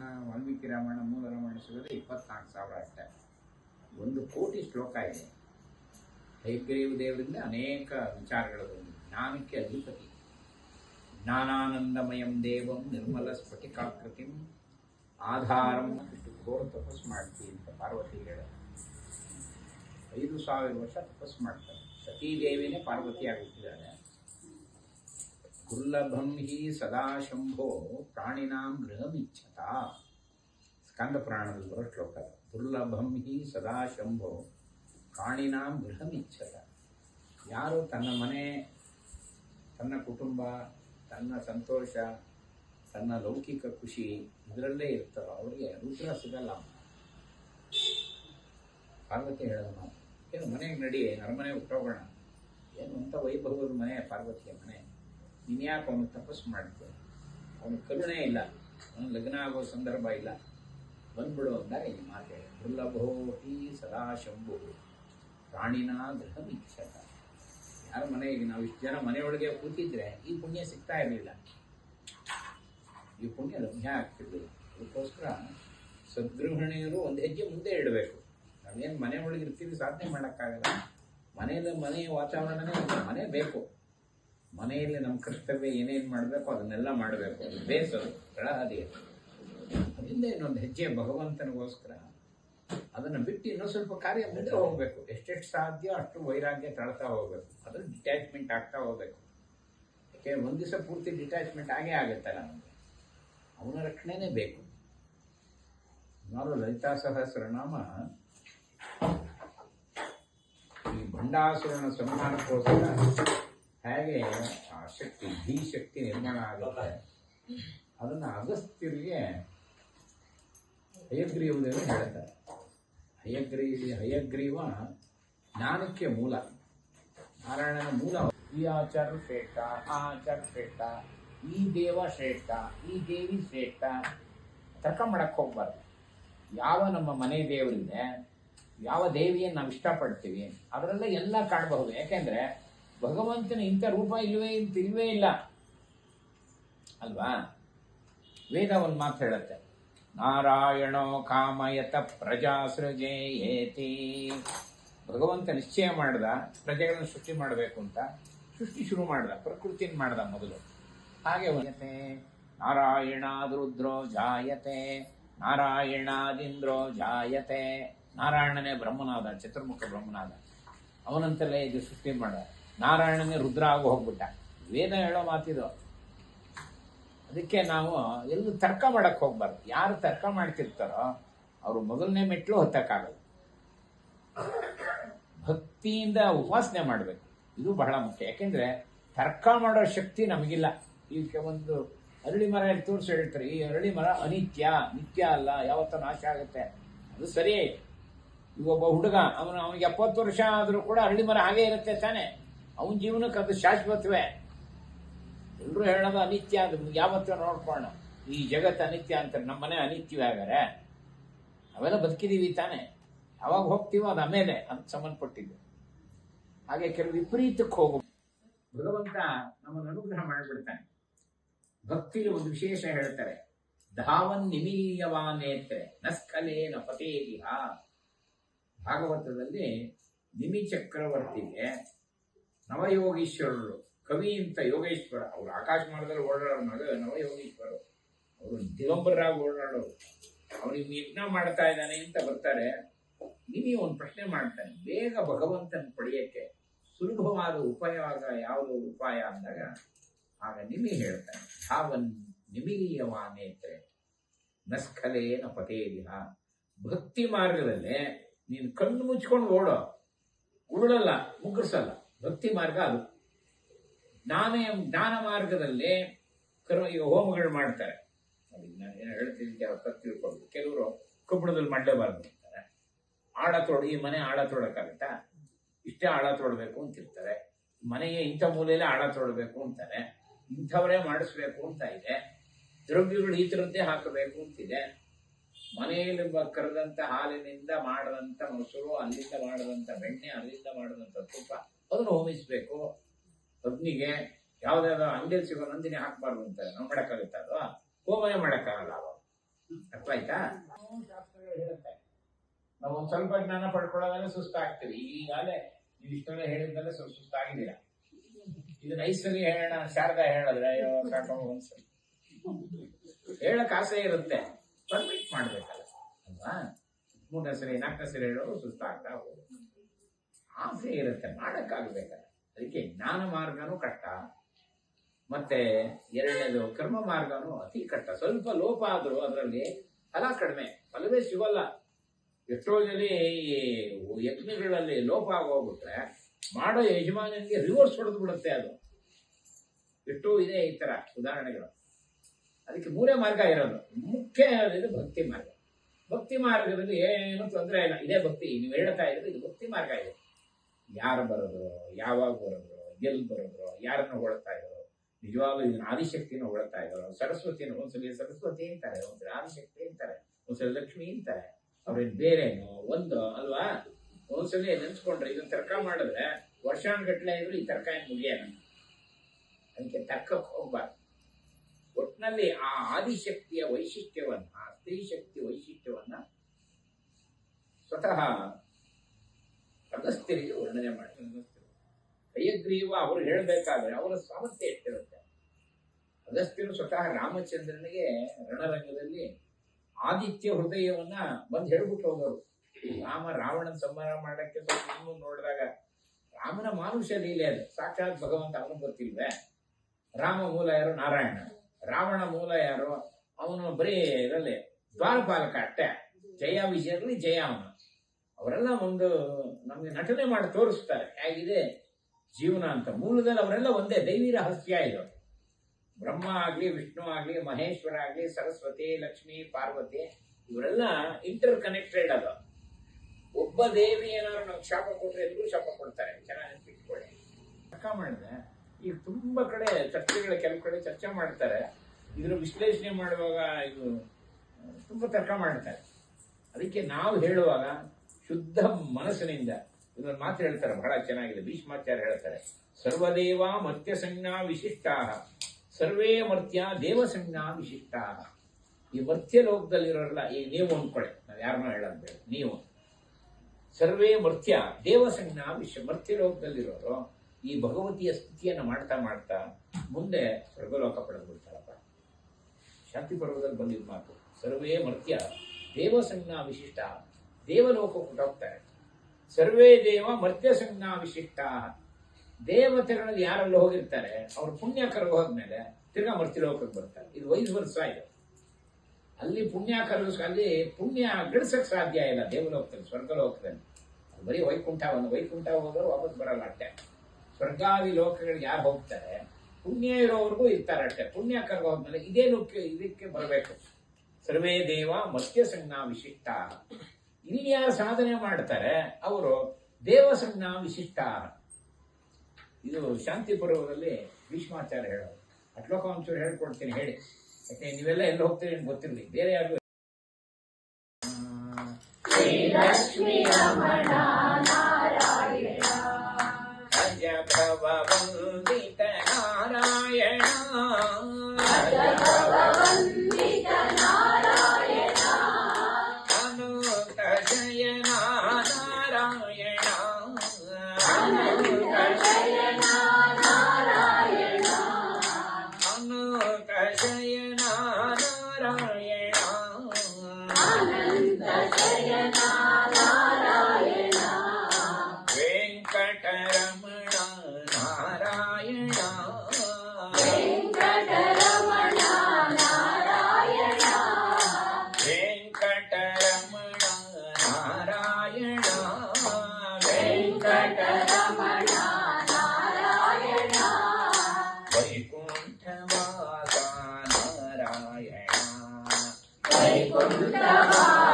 ರಾಮಾಯಣ, ವಾಲ್ಮೀಕಿ ರಾಮಾಯಣ, ಮೂಲ ರಾಮಾಯಣ ಸಿಗೋದೇ ಇಪ್ಪತ್ನಾಲ್ಕು ಸಾವಿರ ಅಷ್ಟೇ. ಒಂದು ಕೋಟಿ ಶ್ಲೋಕ ಇದೆ. ಹೈಗ್ರೀವ ದೇವರಿಂದ ಅನೇಕ ವಿಚಾರಗಳು ಬಂದಿವೆ. ಜ್ಞಾನಕ್ಕೆ ಅಧಿಪತಿ. ಜ್ಞಾನಾನಂದಮಯಂ ದೇವಂ ನಿರ್ಮಲ ಸ್ಫಟಿಕಾಕೃತಿ ಆಧಾರಂ ಇಷ್ಟು ಘೋರ ತಪಸ್ ಮಾಡ್ತೀವಿ ಅಂತ ಪಾರ್ವತಿ ಹೇಳ ಐದು ಸಾವಿರ ವರ್ಷ ತಪಸ್ ಮಾಡ್ತಾರೆ. ಸತೀದೇವಿನೇ ಪಾರ್ವತಿ ಹುಟ್ಟಿದ್ದಾಳೆ ದುರ್ಲಭಂ ಹಿ ಸದಾಶಂಭೋ ಪ್ರಾಣಿನಾಂ ಗೃಹಮಿಚ್ಛತ ಸ್ಕಂದ ಪುರಾಣದಲ್ಲಿ ಬರೋ ಶ್ಲೋಕ. ದುರ್ಲಭಂ ಹಿ ಸದಾಶಂಭೋ ಪ್ರಾಣಿನಾಂ ಗೃಹಮಿಚ್ಛತ ಯಾರು ತನ್ನ ಮನೆ, ತನ್ನ ಕುಟುಂಬ, ತನ್ನ ಸಂತೋಷ, ತನ್ನ ಲೌಕಿಕ ಖುಷಿ ಇದರಲ್ಲೇ ಇರ್ತಾರೋ ಅವರಿಗೆ ರುದ್ರ ಸಿಗಲ್ಲ. ಪಾರ್ವತಿ ಹೇಳೋದು ನಾವು ಏನು ಮನೆಗೆ ನಡಿ ಅರಮನೆ ಹುಟ್ಟೋಗೋಣ ಏನು ಅಂತ ವೈಭವದ ಮನೆ, ಪಾರ್ವತಿಯ ಮನೆ. ನೀನು ಯಾಕೆ ಅವನು ತಪಸ್ಸು ಮಾಡಿದ್ದೆ. ಅವನು ಕರುಣೆ ಇಲ್ಲ. ಅವನು ಲಗ್ನ ಆಗೋ ಸಂದರ್ಭ ಇಲ್ಲ. ಬಂದ್ಬಿಡು ಅಂದಾಗ ಈ ಮಾತೆ ಹೇಳಿ ದುರ್ಲಭೋ ಹಿ ಸದಾ ಶಂಭು ಪ್ರಾಣಿನ ಗೃಹಮಿಚ್ಛತ ಯಾರ ಮನೆಗೆ ನಾವು ಇಷ್ಟು ಜನ ಮನೆಯೊಳಗೆ ಕೂತಿದ್ರೆ ಈ ಪುಣ್ಯ ಸಿಗ್ತಾ ಇರಲಿಲ್ಲ. ಈ ಪುಣ್ಯ ಲಭ್ಯ ಆಗ್ತಿರ್ಲಿಲ್ಲ. ಅದಕ್ಕೋಸ್ಕರ ಸದ್ಗೃಹಿಣಿಯರು ಒಂದು ಹೆಜ್ಜೆ ಮುಂದೆ ಇಡಬೇಕು. ನಾವೇನು ಮನೆ ಒಳಗೆ ಇರ್ತೀವಿ, ಸಾಧನೆ ಮಾಡೋಕ್ಕಾಗಲ್ಲ. ಮನೆಯಲ್ಲಿ ಮನೆಯ ವಾತಾವರಣನೇ ಮನೆ ಬೇಕು. ಮನೆಯಲ್ಲಿ ನಮ್ಮ ಕರ್ತವ್ಯ ಏನೇನು ಮಾಡಬೇಕು ಅದನ್ನೆಲ್ಲ ಮಾಡಬೇಕು. ಅದು ಬೇಸದು ಅದು. ಅದರಿಂದ ಇನ್ನೊಂದು ಹೆಜ್ಜೆ ಭಗವಂತನಿಗೋಸ್ಕರ. ಅದನ್ನು ಬಿಟ್ಟು ಇನ್ನೂ ಸ್ವಲ್ಪ ಕಾರ್ಯ ಮುಂದೆ ಹೋಗಬೇಕು. ಎಷ್ಟೆಷ್ಟು ಸಾಧ್ಯ ಅಷ್ಟು ವೈರಾಗ್ಯ ತಳ್ತಾ ಹೋಗಬೇಕು. ಅದು ಡಿಟ್ಯಾಚ್ಮೆಂಟ್ ಆಗ್ತಾ ಹೋಗಬೇಕು. ಯಾಕೆ, ಒಂದು ದಿವಸ ಪೂರ್ತಿ ಡಿಟ್ಯಾಚ್ಮೆಂಟ್ ಆಗೇ ಆಗುತ್ತಲ್ಲ ನಮಗೆ. ಅವನ ರಕ್ಷಣೆನೇ ಬೇಕು. ನಾನು ಲಲಿತಾ ಸಹಸ್ರನಾಮ ಈ ಭಂಡಾಸುರನ ಸಂಹಾರಕ್ಕೋಸ್ಕರ ಹೇಗೆ ಆ ಶಕ್ತಿ, ಧೀ ಶಕ್ತಿ ನಿರ್ಮಾಣ ಆಗುತ್ತೆ? ಅದನ್ನ ಅಗಸ್ತ್ಯರಿಗೆ ಹಯಗ್ರೀವದೇವರು ಹೇಳ್ತಾರೆ. ಹಯಗ್ರೀ ಹಯಗ್ರೀವ ಜ್ಞಾನಕ್ಕೆ ಮೂಲ. ನಾರಾಯಣನ ಮೂಲ ಈ ಆಚಾರ ಶ್ರೇಷ್ಠ, ಆ ಆಚಾರ ಶ್ರೇಷ್ಠ, ಈ ದೇವ ಶ್ರೇಷ್ಠ, ಈ ದೇವಿ ಶ್ರೇಷ್ಠ. ತರ್ಕ ಮಾಡಕ್ಕೆ ಹೋಗ್ಬಾರ್ದು. ಯಾವ ನಮ್ಮ ಮನೆ ದೇವರಿದೆ, ಯಾವ ದೇವಿಯನ್ನು ನಾವು ಇಷ್ಟಪಡ್ತೀವಿ, ಅದರಲ್ಲೇ ಎಲ್ಲ ಕಾಣಬಹುದು. ಯಾಕೆಂದ್ರೆ ಭಗವಂತನ ಇಂಥ ರೂಪ ಇಲ್ವೇ ಅಂತ ಇಲ್ವೇ ಇಲ್ಲ. ಅಲ್ವಾ? ವೇದ ಒಂದು ಮಾತು ಹೇಳುತ್ತೆ. ನಾರಾಯಣೋ ಕಾಮಯತ ಪ್ರಜಾ ಸೃಜೇಯೇತಿ ಭಗವಂತ ನಿಶ್ಚಯ ಮಾಡ್ದ, ಪ್ರಜೆಗಳನ್ನು ಸೃಷ್ಟಿ ಮಾಡಬೇಕು ಅಂತ ಸೃಷ್ಟಿ ಶುರು ಮಾಡ್ದ, ಪ್ರಕೃತಿನ ಮಾಡ್ದ ಮೊದಲು. ಹಾಗೆ ವಯತೆ ನಾರಾಯಣಾದ್ರುದ್ರೋ ಜಾಯತೆ. ನಾರಾಯಣಾದಿಂದ್ರೋ ಜಾಯತೆ. ನಾರಾಯಣನೇ ಬ್ರಹ್ಮನಾದ, ಚತುರ್ಮುಖ ಬ್ರಹ್ಮನಾದ. ಅವನಂತಲೇ ಇದು ಸೃಷ್ಟಿ ಮಾಡ ನಾರಾಯಣನೇ ರುದ್ರ ಆಗಿ ಹೋಗ್ಬಿಟ್ಟ. ವೇದ ಹೇಳೋ ಮಾತಿದು. ಅದಕ್ಕೆ ನಾವು ಎಲ್ಲೂ ತರ್ಕ ಮಾಡಕ್ಕೆ ಹೋಗ್ಬಾರ್ದು. ಯಾರು ತರ್ಕ ಮಾಡ್ತಿರ್ತಾರೋ ಅವರು ಮೊದಲನೇ ಮೆಟ್ಲು ಹೊತ್ತಕ್ಕಾಗಲ್ಲ. ಭಕ್ತಿಯಿಂದ ಉಪಾಸನೆ ಮಾಡಬೇಕು. ಇದು ಬಹಳ ಮುಖ್ಯ. ಯಾಕೆಂದರೆ ತರ್ಕ ಮಾಡೋ ಶಕ್ತಿ ನಮಗಿಲ್ಲ. ಈಗ ಒಂದು ಅರಳಿ ಮರ ಇಲ್ಲಿ ತೋರಿಸಿ ಹೇಳ್ತಾರೆ. ಈ ಅರಳಿ ಮರ ಅನಿತ್ಯ, ನಿತ್ಯ ಅಲ್ಲ, ಯಾವತ್ತೂ ನಾಶ ಆಗುತ್ತೆ. ಅದು ಸರಿ ಒಬ್ಬ ಹುಡುಗ, ಅವನು, ಅವನಿಗೆ ಎಪ್ಪತ್ತು ವರ್ಷ ಆದರೂ ಕೂಡ ಅರಳಿ ಮರ ಹಾಗೇ ಇರುತ್ತೆ ತಾನೆ. ಅವನ ಜೀವನಕ್ಕೆ ಅದು ಶಾಶ್ವತವೇ. ಎಲ್ಲರೂ ಹೇಳೋದು ಅನಿತ್ಯ, ಅದು ಯಾವತ್ತೂ ನೋಡ್ಕೊಳ್ಳೋಣ. ಈ ಜಗತ್ತು ಅನಿತ್ಯ ಅಂತ ನಮ್ಮನೆ ಅನಿತ್ಯವೇ ಹಾಗಾರೆ ಅವೆಲ್ಲ ಬದುಕಿದೀವಿ ತಾನೆ. ಯಾವಾಗ ಹೋಗ್ತೀವೋ ಅದು ಆಮೇಲೆ ಅಂತ ಸಂಬಂಧಪಟ್ಟಿದ್ದು. ಹಾಗೆ ಕೆಲವು ವಿಪರೀತಕ್ಕೆ ಹೋಗು ಭಗವಂತ ನಮ್ಮನ್ನು ಅನುಗ್ರಹ ಮಾಡಿಬಿಡ್ತಾನೆ ಭಕ್ತಿಲಿ ಒಂದು ವಿಶೇಷ ಹೇಳ್ತಾರೆ. ಧಾವನ್ ನಿಮೀಯವಾನೇತ್ರೆ ನಸ್ಕಲೇನ ಪತೇರಿಹ ಭಾಗವತದಲ್ಲಿ ನಿಮಿ ಚಕ್ರವರ್ತಿಗೆ ನವಯೋಗೀಶ್ವರರು. ಕವಿ ಅಂತ ಯೋಗೇಶ್ವರ. ಅವರು ಆಕಾಶ ಮಾರ್ಗದಲ್ಲಿ ಓಡಾಡೋ ಮಗ ನವಯೋಗೀಶ್ವರರು ಅವರು ದಿಗಂಬರರಾಗಿ ಓಡಾಡೋರು. ಅವನಿಗೆ ಯಜ್ಞ ಮಾಡ್ತಾ ಇದ್ದಾನೆ ಅಂತ ಬರ್ತಾರೆ. ನಿಮಗೆ ಒಂದು ಪ್ರಶ್ನೆ ಮಾಡ್ತಾನೆ. ಬೇಗ ಭಗವಂತನ ಪಡೆಯಕ್ಕೆ ಸುಲಭವಾದ ಉಪಾಯವಾದ ಯಾವುದು ಉಪಾಯ ಅಂದಾಗ ಆಗ ನಿಮಗೆ ಹೇಳ್ತಾನೆ. ಧಾವನ್ ನಿಮಿಲೀಯವಾನೇತ್ರೆ ನಸ್ಖಲೇನ ಪತೇದಿಹ ಭಕ್ತಿ ಮಾರ್ಗದಲ್ಲಿ ನೀನು ಕಣ್ಣು ಮುಚ್ಕೊಂಡು ಓಡೋ. ಉರುಳಲ್ಲ ಮುಗ್ಗರ್ಸಲ್ಲ ಭಕ್ತಿ ಮಾರ್ಗ ಅದು. ಜ್ಞಾನ ಜ್ಞಾನ ಮಾರ್ಗದಲ್ಲಿ ಕರ್ಮ ಈಗ ಹೋಮಗಳು ಮಾಡ್ತಾರೆ. ನಾನು ಏನು ಅವ್ರು ತಿಳ್ಕೊಂಡು ಕೆಲವರು ಕಬ್ಬಣದಲ್ಲಿ ಮಾಡಲೇಬಾರ್ದು ಅಂತಾರೆ. ಆಳ ತೋಡ ಈ ಮನೆ ಆಳ ತೊಡಕ್ಕಾಗತ್ತಾ ಇಷ್ಟೇ ಆಳ ತೊಡಬೇಕು ಅಂತಿರ್ತಾರೆ. ಮನೆಗೆ ಇಂಥ ಮೂಲೆಯಲ್ಲಿ ಆಳ ತೊಡಬೇಕು ಅಂತಾರೆ. ಇಂಥವರೇ ಮಾಡಿಸ್ಬೇಕು ಅಂತ ಇದೆ. ದ್ರವ್ಯಗಳು ಈ ಥರದ್ದೇ ಹಾಕಬೇಕು ಅಂತಿದೆ. ಮನೆಯಲ್ಲಿ ಕರೆದಂಥ ಹಾಲಿನಿಂದ ಮಾಡಿದಂಥ ಮೊಸರು, ಅಲ್ಲಿಂದ ಮಾಡಿದಂಥ ಬೆಣ್ಣೆ, ಅಲ್ಲಿಂದ ಮಾಡಿದಂಥ ತುಪ್ಪ ಅದನ್ನು ಹೋಮಿಸ್ಬೇಕು ಅಗ್ನಿಗೆ ಯಾವ್ದಾದ್ರು ಅಂಗಡಿಯಲ್ಲಿ ಸಿಗೋ ನಂದಿನಿ ಹಾಕ್ಬಾರ್ದು ಅಂತ ನಾವು ಮಾಡಕ್ಕಾಗುತ್ತೆ ಅದು? ಹೋಮನೆ ಮಾಡಕ್ಕಾಗಲ್ಲ ಅವಾಗ ಅರ್ಥ ಆಯ್ತಾ ಶಾಸ್ತ್ರಗಳು ಹೇಳುತ್ತೆ. ನಾವು ಒಂದ್ ಸ್ವಲ್ಪ ಜ್ಞಾನ ಪಡ್ಕೊಳ್ಳೋದ್ರೆ ಸುಸ್ತಾಗ್ತೀವಿ. ಈಗಾಗಲೇ ನೀವು ಇಷ್ಟೆಲ್ಲ ಹೇಳಿದ್ದಲ್ಲೇ ಸ್ವಲ್ಪ ಸುಸ್ತಾಗಿದ್ದೀರಾ? ಇದನ್ನ ಇದು ಸರಿ ಹೇಳೋಣ ಶಾರದಾ ಹೇಳಿದ್ರೆ ಅಯ್ಯೋ ಸಾಕು ಹೇಳಕ್ ಆಸೆ ಇರುತ್ತೆ. ಪರ್ಮಿಟ್ ಮಾಡ್ಬೇಕಲ್ಲ. ಅಲ್ವಾ? ಮೂರನೇ ಸರಿ ನಾಲ್ಕನೇ ಸರಿ ಹೇಳೋರು ಸುಸ್ತಾಗ್ತಾ ಹೋಗುತ್ತೆ ಆಸೆ ಇರುತ್ತೆ, ಮಾಡೋಕ್ಕಾಗಬೇಕಲ್ಲ. ಅದಕ್ಕೆ ಜ್ಞಾನ ಮಾರ್ಗನೂ ಕಷ್ಟ ಮತ್ತೆ ಎರಡನೇದು ಕರ್ಮ ಮಾರ್ಗನೂ ಅತಿ ಕಷ್ಟ ಸ್ವಲ್ಪ ಲೋಪ ಆದರೂ ಅದರಲ್ಲಿ ಫಲ ಕಡಿಮೆ. ಫಲವೇ ಸಿಗೋಲ್ಲ. ಎಷ್ಟೋ ಜನ ಈ ಯತ್ನಗಳಲ್ಲಿ ಲೋಪ ಆಗೋಗ್ಬಿಟ್ರೆ ಮಾಡೋ ಯಜಮಾನನಿಗೆ ರಿವರ್ಸ್ ಹೊಡೆದು ಬಿಡುತ್ತೆ ಅದು. ಎಷ್ಟೋ ಇದೆ ಈ ತರ ಉದಾಹರಣೆಗಳು. ಅದಕ್ಕೆ ಮೂರೇ ಮಾರ್ಗ ಇರೋದು. ಮುಖ್ಯ ಇದು ಭಕ್ತಿ ಮಾರ್ಗ. ಭಕ್ತಿ ಮಾರ್ಗದಲ್ಲಿ ಏನು ತೊಂದರೆ ಇಲ್ಲ. ಇದೇ ಭಕ್ತಿ. ನೀವು ಹೇಳ್ತಾ ಇದ್ರೆ ಇದು ಭಕ್ತಿ ಮಾರ್ಗ ಇದೆ. ಯಾರು ಬರೋದು, ಯಾವಾಗ ಬರೋದು, ಎಲ್ಲಿ ಬರೋದು, ಯಾರನ್ನು ಹೊಳ್ತಾ ಇದ್ರು ನಿಜವಾಗ್ಲೂ ಇದನ್ನ ಆದಿಶಕ್ತಿನ ಹೊಳ್ತಾ ಇದ್ರು ಸರಸ್ವತಿನ ಒಂದ್ಸಲಿ ಸರಸ್ವತಿ ಅಂತಾರೆ, ಒಂದ್ಸಲ ಆದಿಶಕ್ತಿ ಅಂತಾರೆ, ಒಂದ್ಸಲ ಲಕ್ಷ್ಮಿ ಅಂತಾರೆ. ಅವ್ರೇನ್ ಬೇರೆನು? ಒಂದು, ಅಲ್ವಾ? ಒಂದ್ಸಲ ನೆನ್ಸ್ಕೊಂಡ್ರೆ ಇದನ್ನ ತರ್ಕ ಮಾಡಿದ್ರೆ ವರ್ಷಾನ್ಗಟ್ಲೆ ಇದ್ರು ಈ ತರ್ಕ ಏನು ಮುಗಿಯೋಣ ಅದಕ್ಕೆ ತರ್ಕಕ್ಕೆ ಹೋಗ್ಬಾರ್ದು. ಒಟ್ಟಿನಲ್ಲಿ ಆ ಆದಿಶಕ್ತಿಯ ವೈಶಿಷ್ಟ್ಯವನ್ನ, ಸ್ತ್ರೀ ಶಕ್ತಿ ವೈಶಿಷ್ಟ್ಯವನ್ನ ಸ್ವತಃ ಅಗಸ್ತ್ಯರಿಗೆ ವರ್ಣನೆ ಮಾಡ್ತಾರೆ ಹಯಗ್ರೀವ ಅವರು ಹೇಳಬೇಕಾದ್ರೆ ಅವರ ಸಾಮರ್ಥ್ಯ ಎಷ್ಟಿರುತ್ತೆ? ಅಗಸ್ತ್ಯರು ಸ್ವತಃ ರಾಮಚಂದ್ರನಿಗೆ ರಣರಂಗದಲ್ಲಿ ಆದಿತ್ಯ ಹೃದಯವನ್ನ ಬಂದು ಹೇಳ್ಬಿಟ್ಟು ಹೋಗೋರು ರಾಮ ರಾವಣನ ಸಂಹಾರ ಮಾಡಕ್ಕೆ ಸ್ವಲ್ಪ ನೋಡಿದಾಗ ರಾಮನ ಮಾನುಷ್ಯ ಲೀಲೆ ಅದು. ಸಾಕ್ಷಾತ್ ಭಗವಂತ ಅವನು ಗೊತ್ತಿಲ್ವೇ? ರಾಮ ಮೂಲ ಯಾರು? ನಾರಾಯಣ. ರಾವಣ ಮೂಲ ಯಾರು? ಅವನು ಬರೀ ಇದರಲ್ಲಿ ದ್ವಾರಪಾಲಕ ಅಷ್ಟೇ. ಜಯ ವಿಜಯದಲ್ಲಿ ಜಯ ಅವನು. ಅವರೆಲ್ಲ ಒಂದು ನಮಗೆ ನಟನೆ ಮಾಡಿ ತೋರಿಸ್ತಾರೆ, ಹೇಗಿದೆ ಜೀವನ ಅಂತ. ಮೂಲದಲ್ಲಿ ಅವರೆಲ್ಲ ಒಂದೇ, ದೈವಿ ರಹಸ್ಯ ಇದು. ಬ್ರಹ್ಮ ಆಗಲಿ, ವಿಷ್ಣು ಆಗಲಿ, ಮಹೇಶ್ವರ ಆಗಲಿ, ಸರಸ್ವತಿ, ಲಕ್ಷ್ಮಿ, ಪಾರ್ವತಿ, ಇವರೆಲ್ಲ ಇಂಟರ್ ಕನೆಕ್ಟೆಡ್ ಅದು. ಒಬ್ಬ ದೇವಿ ಏನಾದ್ರು ನಾವು ಶಾಪ ಕೊಟ್ಟರೆ ಎಲ್ಲರೂ ಶಾಪ ಕೊಡ್ತಾರೆ, ಚೆನ್ನಾಗಿ ಇಟ್ಕೊಳ್ಳಿ. ಅಕ್ಕ ಮಾಡಿದ್ರೆ ಈಗ ತುಂಬಾ ಕಡೆ ಚರ್ಚೆಗಳ, ಕೆಲವು ಕಡೆ ಚರ್ಚೆ ಮಾಡ್ತಾರೆ. ಇದ್ರ ವಿಶ್ಲೇಷಣೆ ಮಾಡುವಾಗ ಇದು ತುಂಬಾ ತರ್ಕ ಮಾಡ್ತಾರೆ. ಅದಕ್ಕೆ ನಾವು ಹೇಳುವಾಗ ಶುದ್ಧ ಮನಸ್ಸಿನಿಂದ. ಇದೊಂದು ಮಾತು ಹೇಳ್ತಾರೆ, ಬಹಳ ಚೆನ್ನಾಗಿದೆ. ಭೀಷ್ಮಾಚಾರ್ಯ ಹೇಳ್ತಾರೆ, ಸರ್ವದೇವ ಮರ್ತ್ಯ ಸಂಜ್ಞಾ ವಿಶಿಷ್ಟಾ ಸರ್ವೇ ಮರ್ತ್ಯ ದೇವ ಸಂಜ್ಞಾ ವಿಶಿಷ್ಟಾ ಈ ಮರ್ತ್ಯ ಲೋಕದಲ್ಲಿರೋರಲ್ಲ, ಈ ನೀವು ಅಂದ್ಕೊಳ್ಳಿ. ನಾವು ಯಾರನ್ನೋ ಬೇಡ ನೀವು. ಸರ್ವೇ ಮರ್ತ್ಯ ದೇವ ಸಂಜ್ಞಾ ವಿಶ್ವ ಮರ್ತ್ಯ ಲೋಕದಲ್ಲಿರೋರು, ಈ ಭಗವತಿಯ ಸ್ಥಿತಿಯನ್ನು ಮಾಡ್ತಾ ಮಾಡ್ತಾ ಮುಂದೆ ಸ್ವರ್ಗಲೋಕ ಪಡೆದ್ಬಿಡ್ತಾರಪ್ಪ. ಶಾಂತಿ ಪರ್ವದಲ್ಲಿ ಬಂದಿದ್ದ ಮಾತು, ಸರ್ವೇ ಮರ್ತ್ಯ ದೇವ ಸಂಜ್ಞಾ ವಿಶಿಷ್ಟ ದೇವಲೋಕ ಹೋಗ್ತಾರೆ. ಸರ್ವೇ ದೇವ ಮರ್ತ್ಯ ವಿಶಿಷ್ಟ. ದೇವತೆಗಳಲ್ಲಿ ಯಾರಲ್ಲಿ ಹೋಗಿರ್ತಾರೆ, ಅವ್ರ ಪುಣ್ಯ ಕರಗ ಹೋದ್ಮೇಲೆ ತಿರ್ಗಾ ಮರ್ತಿಲೋಕಕ್ಕೆ ಬರ್ತಾರೆ. ಇದು ವೈಸ್ ವರ್ಷ ಇದೆ. ಅಲ್ಲಿ ಪುಣ್ಯ ಕರಗಿಸ್ ಅಲ್ಲಿ ಪುಣ್ಯ ಗಿಡ್ಸಕ್ ಸಾಧ್ಯ ಇಲ್ಲ ದೇವಲೋಕದಲ್ಲಿ, ಸ್ವರ್ಗಲೋಕದಲ್ಲಿ. ಅದು ಬರೀ ಒಂದು, ವೈಕುಂಠ ಹೋಗೋರು ವಾಪಸ್ ಬರಲ್ಲ ಅಷ್ಟೇ. ಸ್ವರ್ಗಾದಿ ಲೋಕಗಳಿಗೆ ಯಾರು ಹೋಗ್ತಾರೆ, ಪುಣ್ಯ ಇರೋವರೆಗೂ ಇರ್ತಾರೆ ಅಷ್ಟೇ. ಪುಣ್ಯ ಕರ್ಗ ಹೋದ್ಮೇಲೆ ಇದೇ ಲೋಕ ಇದಕ್ಕೆ ಬರಬೇಕು. ಸರ್ವೇ ದೇವ ಮತ್ಯ ಸಂಜ್ಞಾ ವಿಶಿಷ್ಟ. ಇಲ್ಲಿ ಸಾಧನೆ ಮಾಡ್ತಾರೆ, ಅವರು ದೇವ ಸಂಜ್ಞಾ ವಿಶಿಷ್ಟ ಇದು ಶಾಂತಿ ಪರ್ವದಲ್ಲಿ ಭೀಷ್ಮಾಚಾರ್ಯ ಹೇಳೋದು ಅಟ್ಲೋಕ ಒಂಚೂರು ಹೇಳ್ಕೊಡ್ತೀನಿ, ಹೇಳಿ. ಯಾಕೆ, ನೀವೆಲ್ಲ ಎಲ್ಲಿ ಹೋಗ್ತೀರಿ ಅಂತ ಗೊತ್ತಿರಲಿ. ಬೇರೆ ಯಾರು Amen. Vaikuntha Vaha